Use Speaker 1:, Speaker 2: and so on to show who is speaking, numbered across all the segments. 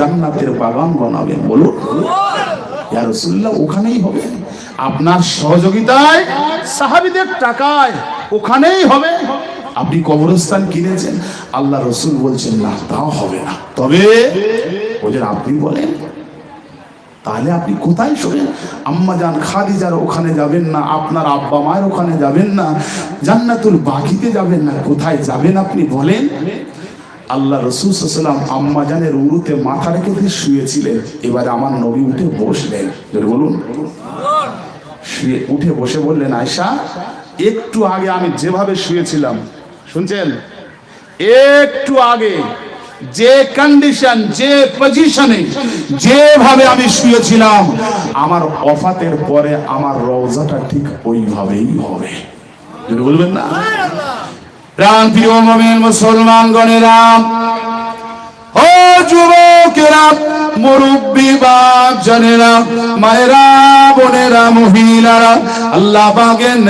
Speaker 1: জান্নাতের বাগান বানাবেন বলুন। ইয়া ওখানেই হবে। আপনার সহযোগিতায়, সাহাবীদের টাকায় ওখানেই হবে। আপনি কবরস্থান কিনেছেন, আল্লাহ রসুল বলছেন, না তাও হবে না। তবে বলছেন আপনি বলেন, তাহলে আপনি কোথায় শোবেন? আম্মা যান খাদিজার ওখানে যাবেন না, আপনার আব্বা মায়ের ওখানে যাবেন না, জান্নাতুল বাকিতে যাবেন না, কোথায় যাবেন আপনি বলেন? আল্লাহ রসুল সাল্লাম আম্মা জানের উরুতে মাথা রেখে দিয়ে শুয়েছিলেন। এবার আমার নবী উঠে বসলেন। বলুন। শুয়ে উঠে বসে বললেন আয়সা একটু আগে আমি যেভাবে শুয়েছিলাম, শুনছেন? একটু আগে যে কন্ডিশন যে পজিশনে যেভাবে আমি শুয়েছিলাম, আমার অফাতের পরে আমার রওজাটা ঠিক ওইভাবেই হবে। বলবেন না? প্রাণ প্রিয় মমিন মুসলমান গণেরাম যুবকেরা, মুরব্বী বাপ জানেরা, মায়েরা, বোনেরা, মহিলারা, আল্লাহ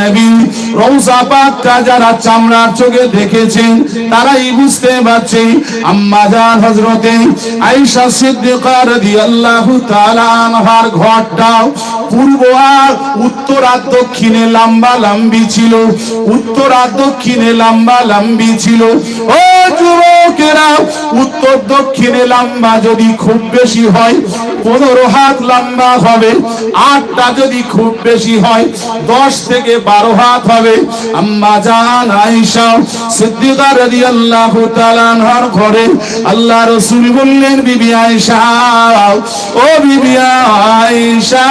Speaker 1: নবী রওজা পাকটা যারা চামড়ার চোখে দেখেছেন, তারাই বুঝতে পারছে তাআলা আনহার ঘরটাও পূর্ব আর উত্তর আর দক্ষিণে লম্বা লম্বি ছিল, উত্তর আর দক্ষিণে লম্বা লম্বি ছিল। ও যুবকেরা, উত্তর দক্ষিণে লম্বা যদি খুব বেশি হয়, পনেরো হাত লম্বা হবে, আটটা যদি খুব বেশি হয়, দশ থেকে বারো হাত হবে। আম্মা জান আয়েশা সিদ্দিকা রাদিয়াল্লাহু তাআলা আনহার ঘরে আল্লাহ রাসূল বললেন, বিবি আয়েশা, ও বিবি আয়েশা,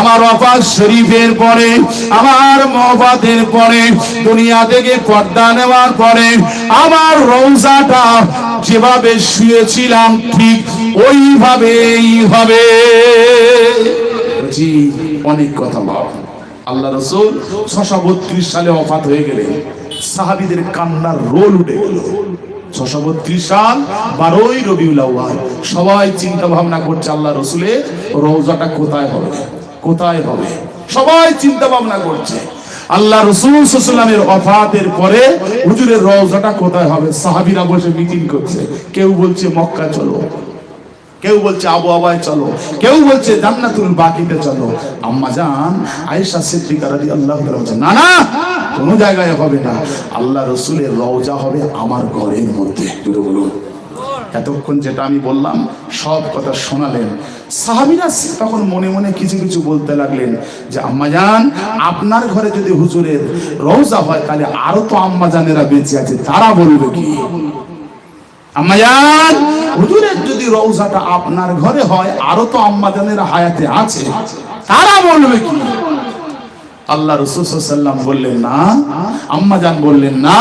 Speaker 1: আমার ওয়াফাত শরীফের পরে, আমার মওফাতের পরে, দুনিয়া থেকে পর্দা নেওয়ার পরে, আমার রওজাটা যেভাবে শুয়েছিলাম, ঠিক ওইভাবেই হবে। জি, অনেক কথা বল। আল্লাহ রসুল ছশো বত্রিশ সালে অফাত হয়ে গেলেন সাহাবিদের কান্নার রোল উঠে গেল। ছশো বত্রিশ সাল বারোই রবিউল আউয়াল, সবাই চিন্তা ভাবনা করছে আল্লাহ রসুলের রোজাটা কোথায় হবে? কোথায় হবে? সবাই চিন্তা ভাবনা করছে। আল্লাহ রসুল সাল্লামের অফাতের পরে হুজুরের রওজাটা কোথায় হবে? সাহাবিরা বসে মিটিং করছে। কেউ বলছে, মক্কা চলো। কেউ বলছে, আবু আবায় চলো। কেউ বলছে, জান্নাতুল বাকিতে চলো। আম্মা জান, আয়েশা সিদ্দিকা রাদিয়াল্লাহু তাআলা বলছেন না না, কোনো জায়গায় হবে না। আল্লাহ রসুলের রওজা হবে আমার ঘরের মধ্যে। বলুন। এতক্ষণ যেটা আমি বললাম, সব কথা শোনালেন। সাহাবিরা তখন মনে মনে কিছু কিছু বলতে লাগলেন যে আম্মাজান আপনার ঘরে যদি হুজুরের রওজা হয়, তাহলে আরও তো আম্মাজানেরা বেঁচে আছে, তারা বলবে কি? আম্মাজান হুজুরের যদি রওজাটা আপনার ঘরে হয়, আরও তো আম্মাজানেরা হায়াতে আছে, তারা বলবে কি? আল্লাহ রসুল সাল্লাম বললেন, না। আম্মাজান বললেন, না।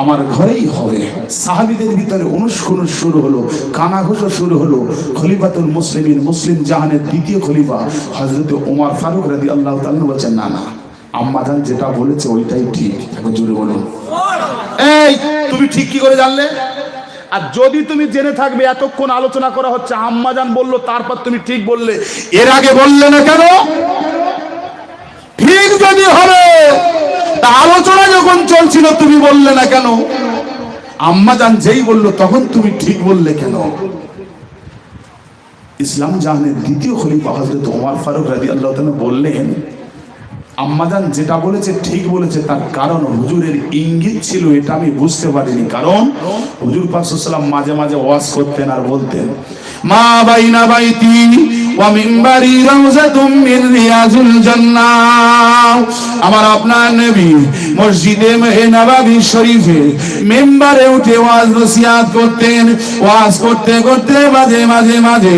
Speaker 1: আমার ঘরেই হবে। সাহাবিদের ভিতরে অনুষ্কুন শুরু হলো, কানাঘোষা শুরু হলো, খলিফাতুল মুসলিমিন, মুসলিম জাহানের দ্বিতীয় খলিফা হজরত ওমর ফারুক রাদি আল্লাহ তাআলা বলছেন, না না আম্মাজান যেটা বলেছে ওইটাই ঠিক। এখন জুড়ে বলুন। এই, তুমি ঠিক কি করে জানলে? আর যদি তুমি জেনে থাকবে, এতক্ষণ আলোচনা করা হচ্ছে আম্মাজান বলল, তারপর তুমি ঠিক বললে। এর আগে বললে না কেন? ঠিক যদি হবে তা আলোচনা যখন চলছিল, তুমি বললে না কেন? আম্মা জান যেই বলল, তখন তুমি ঠিক বললে কেন? ইসলাম জাহানের দ্বিতীয় খলিফা হজরত ওমর ফারুক রাজি আল্লাহ বললেন আম্মাজান যেটা বলেছে, ঠিক বলেছে, তার কারণ হুজুরের ইঙ্গিত ছিল, এটা আমি বুঝতে পারিনি। কারণ হুজুর পাকসাল্লাম মাঝে মাঝে ওয়াজ করতেন আর বলতেন, মা বাইনা বাইতি মিম্বারি রাউজাতুম মিন রিয়াজুল জান্নাহ আমার আপনার নবী মসজিদে নবাবী শরীফে মেম্বারে উঠে ওয়াজ নসিহত করতেন, ওয়াজ করতে করতে মাঝে মাঝে মাঝে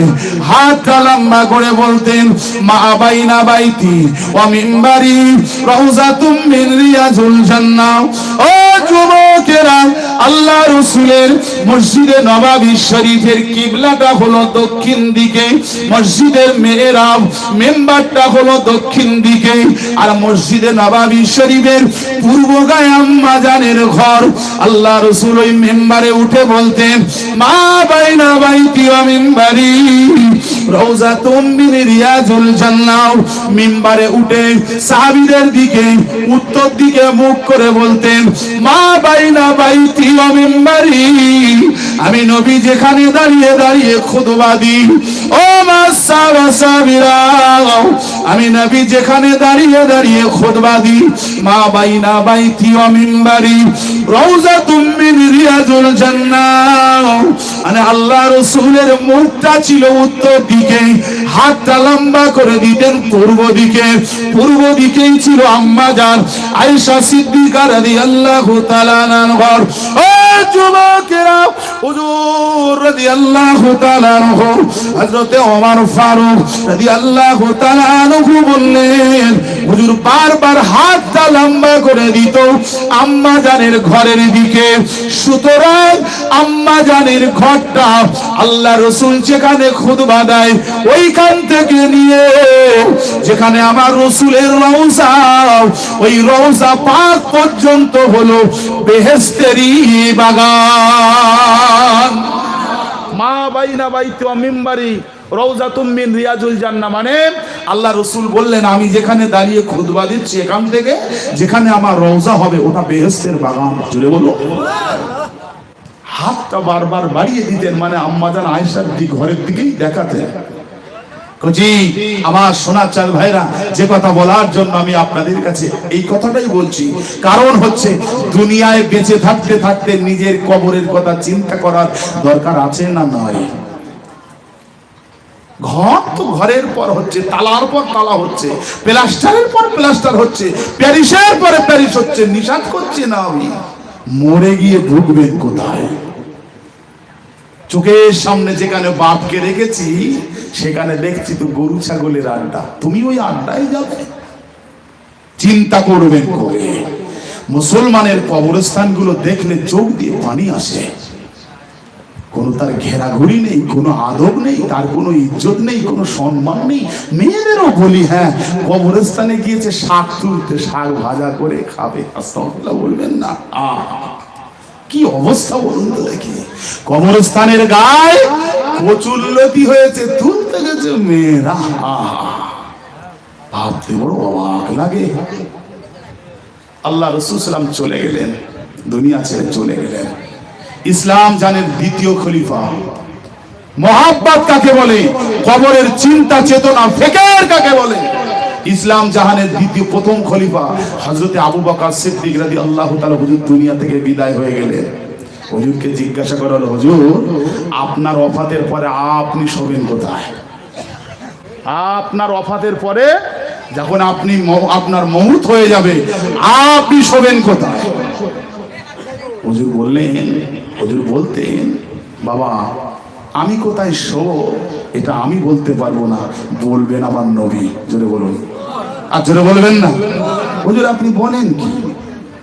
Speaker 1: হাতটা লম্বা করে বলতেন, মা বাইনা বাইতি ওয়া মিম্বারি রাউজাতুম মিন রিয়াজুল জান্নাহ ও যুবকেরা আল্লাহ রসুলের মসজিদে নবাবী শরীফের কিবলাটা হলো দক্ষিণ দিকে, মসজিদের মেয়েরাব মেম্বারটা হলো দক্ষিণ দিকে, আর মসজিদে নবাবী শরীফের পূর্ব গায়াম আম্মা জানের ঘর। আল্লাহ রসুল ওই মেম্বারে উঠে বলতেন, মা বাইনা বাইতি মিম্বারি। রওজা তুমিন রিয়াজুল জান্নাহ, মিম্বারে উঠে সাহাবীদের দিকে, উত্তর দিকে মুখ করে বলতেন, মা বাইনা বাইতি ওয়া মিম্বারি, আমি নবী যেখানে দাঁড়িয়ে দাঁড়িয়ে খুদবা দিই। ও মাসাবা সাবিরা, আমি নবী যেখানে দাঁড়িয়ে দাঁড়িয়ে খুদবা দিই। মা বাইনা বাইতি ওয়া মিম্বারি রওজাতুম মিন রিয়াজুল জান্নাহ মানে আল্লাহ রাসূলের মুখটা ছিল উত্তর দিকে, হাতটা লম্বা করে দিতেন পূর্ব দিকে। পূর্ব দিকেই ছিল আম্মা জান, আয়েশা সিদ্দিকা রাদিয়াল্লাহু তাআলা আনহার ও যুবকেরা, হুজুর রাদিয়াল্লাহু তাআলা আনহু, হযরতে ওমর ফারুক রাদিয়াল্লাহু তাআলা আনহু বললেন, হুজুর বারবার হাতটা লম্বা করে দিত আম্মা জানের ঘরের দিকে। সুতরাং আম্মা জানের ঘরটা আল্লাহ রসুল যেখানে খুদবা দেয়, ওইখান থেকে নিয়ে, যেখানে আমার রসুলের রওজা, ওই রওজা পাক পর্যন্ত হলো বেহেস্তেরি বাগান। মা বাইনা বাইতে মিম্বারি রওজা তুমিন রিয়াজুল জান্না মানে আল্লাহ রসুল বললেন, আমি যেখানে দাঁড়িয়ে খুদবা দিচ্ছি এখান থেকে, যেখানে আমার রওজা হবে, ওটা বেহেস্তের বাগান জুড়ে বলো। হাতটা বারবার বাড়িয়ে দিতেন মানে আম্মাজান আয়েশার দিক, ঘরের দিকেই দেখাতেন। কচি আমার সোনার চাল ভাইরা, যে কথা বলার জন্য আমি আপনাদের কাছে এই কথাটাই বলছি। কারণ হচ্ছে, দুনিয়ায় বেঁচে থাকতে থাকতে নিজের কবরের কথা চিন্তা করার দরকার আছে না নয় ঘর তো ঘরের পর হচ্ছে, তালার পর তালা হচ্ছে, প্লাস্টারের পর প্লাস্টার হচ্ছে, প্যারিসের পরে প্যারিস হচ্ছে, নিষাদ করছে না আমি। মরে গিয়ে ঢুকবেন কোথায়? চোখের সামনে যেখানে বাপকে রেখেছি, সেখানে দেখছি তো গরু ছাগলের আড্ডা। তুমি ওই আড্ডায় যাবে। চিন্তা করবেন করে। মুসলমানের কবরস্থানগুলো দেখলে চোখ দিয়ে পানি আসে। কোনো তার ঘেরাঘুরি নেই, কোনো আদব নেই, তার কোনো ইজ্জত নেই, কোনো সম্মান নেই। মেয়েদেরও বলি হ্যাঁ কবরস্থানে গিয়েছে শাক তুলতে, শাক ভাজা করে খাবে। বলবেন না। কি অবস্থা বলুন দেখি। কবরস্থানের গায়ে কচুল্লতি হয়েছে, তুলতে গেছে মেয়েরা! ভাবতে বড় অবাক লাগে। আল্লাহ রসুল চলে গেলেন, দুনিয়া ছেড়ে চলে গেলেন। ইসলাম জানেন দ্বিতীয় খলিফা। মহাব্বাত কাকে বলে? কবরের চিন্তা, চেতনা, ফেকের কাকে বলে? ইসলাম জাহানের দ্বিতীয়, প্রথম খলিফা হজরতে আবু বকর সিদ্দিক রাদি আল্লাহ তাআলা হুজুর দুনিয়া থেকে বিদায় হয়ে গেলেন। হুজুরকে জিজ্ঞাসা করা হলো, হুজুর, আপনার অফাতের পরে আপনি শোবেন কোথায়? আপনার অফাতের পরে যখন আপনি আপনার মৌত হয়ে যাবে, আপনি শোবেন কোথায়? হুজুর বললেন হুজুর বলতেন বাবা আমি কোথায় শো? এটা আমি বলতে পারব না। বলবেন আমার নবী জোরে বলুন। আর জোরে বলবেন না। হুজুর আপনি বলেন কি?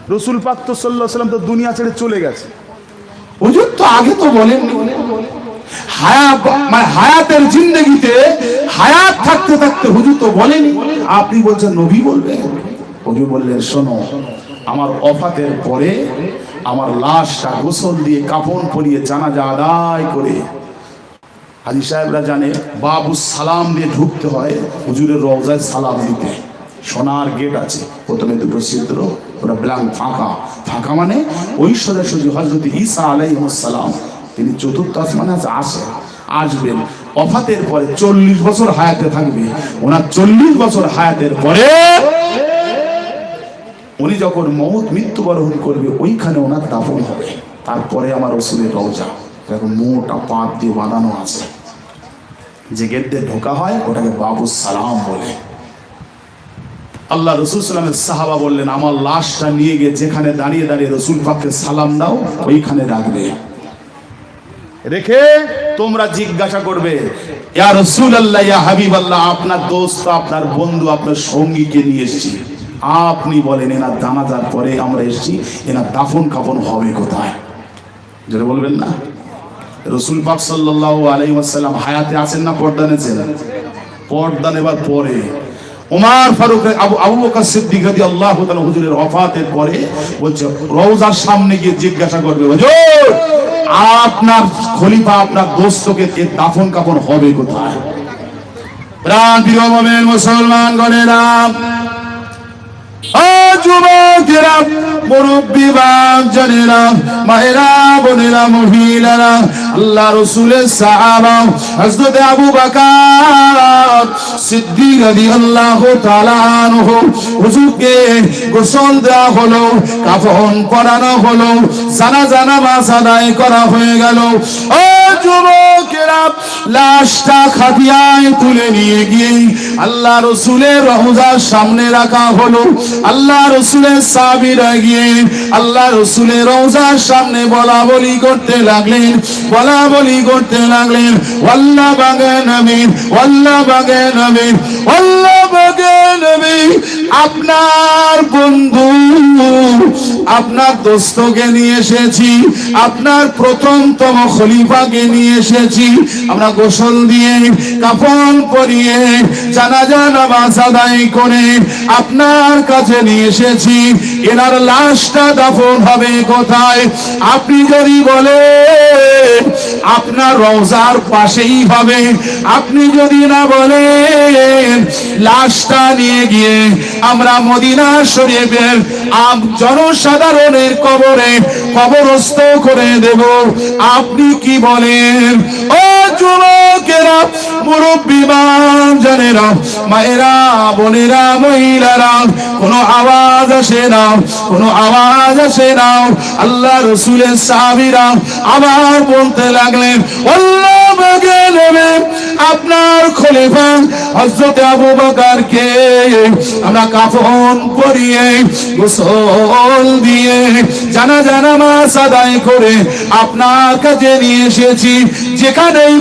Speaker 1: রসুল পাক তো সাল্লাহ সাল্লাম তো দুনিয়া ছেড়ে চলে গেছে। হুজুর তো আগে তো বলেন। হায়া মানে হায়াতের জিন্দগিতে হায়াত থাকতে থাকতে হুজুর তো বলেনি। আপনি বলছেন নবী বলবেন? হুজুর বললেন শোনো আমার অফাতের পরে আমার লাশটা গোসল দিয়ে কাফন পরিয়ে জানাজা আদায় করে। হাজি সাহেবরা জানে, বাবু সালাম দিয়ে ঢুকতে হয়, হুজুরের রওজায় সালাম দিতে। সোনার গেট আছে, প্রথমে দুটো ছিদ্র, ওটা ব্ল্যাঙ্ক ফাঁকা। ফাঁকা মানে ওই সোজাসুজি হজরত ঈসা আলাইহিসসালাম তিনি চতুর্থ আসমানে আছে আসে, আসবেন। অফাতের পরে চল্লিশ বছর হায়াতে থাকবে, ওনার চল্লিশ বছর হায়াতের পরে উনি যখন মৌত মৃত্যুবরণ করবে, ওইখানে ওনার দাফন হবে। তারপরে আমার রসুলের রওজা। এখন মোটা পাত দিয়ে বাঁধানো আছে। যে গেট দিয়ে ঢোকা হয়, ওটাকে বাবু সালাম বলে। আল্লাহ রসুল সালামের সাহাবা বললেন, আমার লাশটা নিয়ে গিয়ে যেখানে দাঁড়িয়ে দাঁড়িয়ে রসুল পাককে সালাম দাও, ওইখানে রাখবে। রেখে তোমরা জিজ্ঞাসা করবে, ইয়া রসুল আল্লাহ ইয়া হাবিব আল্লাহ আপনার দোস্ত, আপনার বন্ধু, আপনার সঙ্গীকে নিয়ে এসেছি। আপনি বলেন, এনার জানাজার পরে আমরা এসেছি, এনার দাফন কাফন হবে কোথায়? যেটা বলবেন না? রসুল পাক সাল্লাল্লাহু আলাইহি ওয়াসাল্লাম হায়াতে আছেন না পর্দা নেছেন পর্দা নেবার পরে ওমর ফারুক আবু আবু তাআলা হুজুরের পরে বলছে, রওজার সামনে গিয়ে জিজ্ঞাসা করবে, হুজুর, আপনার খলিফা, আপনার দোস্তকে দাফন কাফন হবে কোথায়? প্রাণ প্রিয় মুসলমান গণেরা ও যুবকেরা মুরব্বী বাপজানেরা মায়েরা, বোনেরা, মহিলারা, আল্লাহ রসুলের সাহাবা, হযরত আবু বকর সিদ্দিক রাদিয়াল্লাহু তাআলা আনহু, হুজুরকে গোসল দেওয়া হলো, কাফন পরানো হলো, জানাজা, নামাজ আদায় করা হয়ে গেল। ও যুবকেরা, লাশটা খাটিয়ায় তুলে নিয়ে গিয়ে আল্লাহ রসুলের রওজার সামনে রাখা হলো। আল্লাহ রসুলের সাবিরা গিয়ে আল্লাহ রসুলের রওজার সামনে বলা বলি করতে লাগলেন বলা বলি করতে লাগলেন। ওয়াল্লাহ বাগে নবীন ওয়াল্লাহ বাগে নবীন ওয়াল্লাহ বাগে নবীন আপনার বন্ধু, আপনার দোস্তকে নিয়ে এসেছি, আপনার প্রথমতম খলিফাকে নিয়ে এসেছি। আমরা গোসল দিয়ে, কাফন পরিয়ে জানাজা নামাজ আদায় করে আপনার কাছে নিয়ে এসেছি। এনার লাশটা দাফন হবে কোথায়? আপনি যদি বলেন, আপনার পাশেই হবে। আপনি যদি না বলেন, লাশটা নিয়ে গিয়ে আমরা মদিনা শরীফের আম জনসাধারণের কবরে কবরস্থ করে দেব। আপনি কি বলেন? ও যুবকেরা, মুরব্বী জানেরা মায়েরা, বোনেরা, মহিলারা, কোনো আওয়াজ আসে না, কোনো আওয়াজ আসে না। আল্লাহ রসুলের সাহাবীরা আবার বলতে লাগলেন আপনার খলিফা হযরত আবু আমরা কাফন পরিয়ে, গোসল দিয়ে জানা জানা মাস আদায় করে আপনার কাছে নিয়ে এসেছি। যেখানেই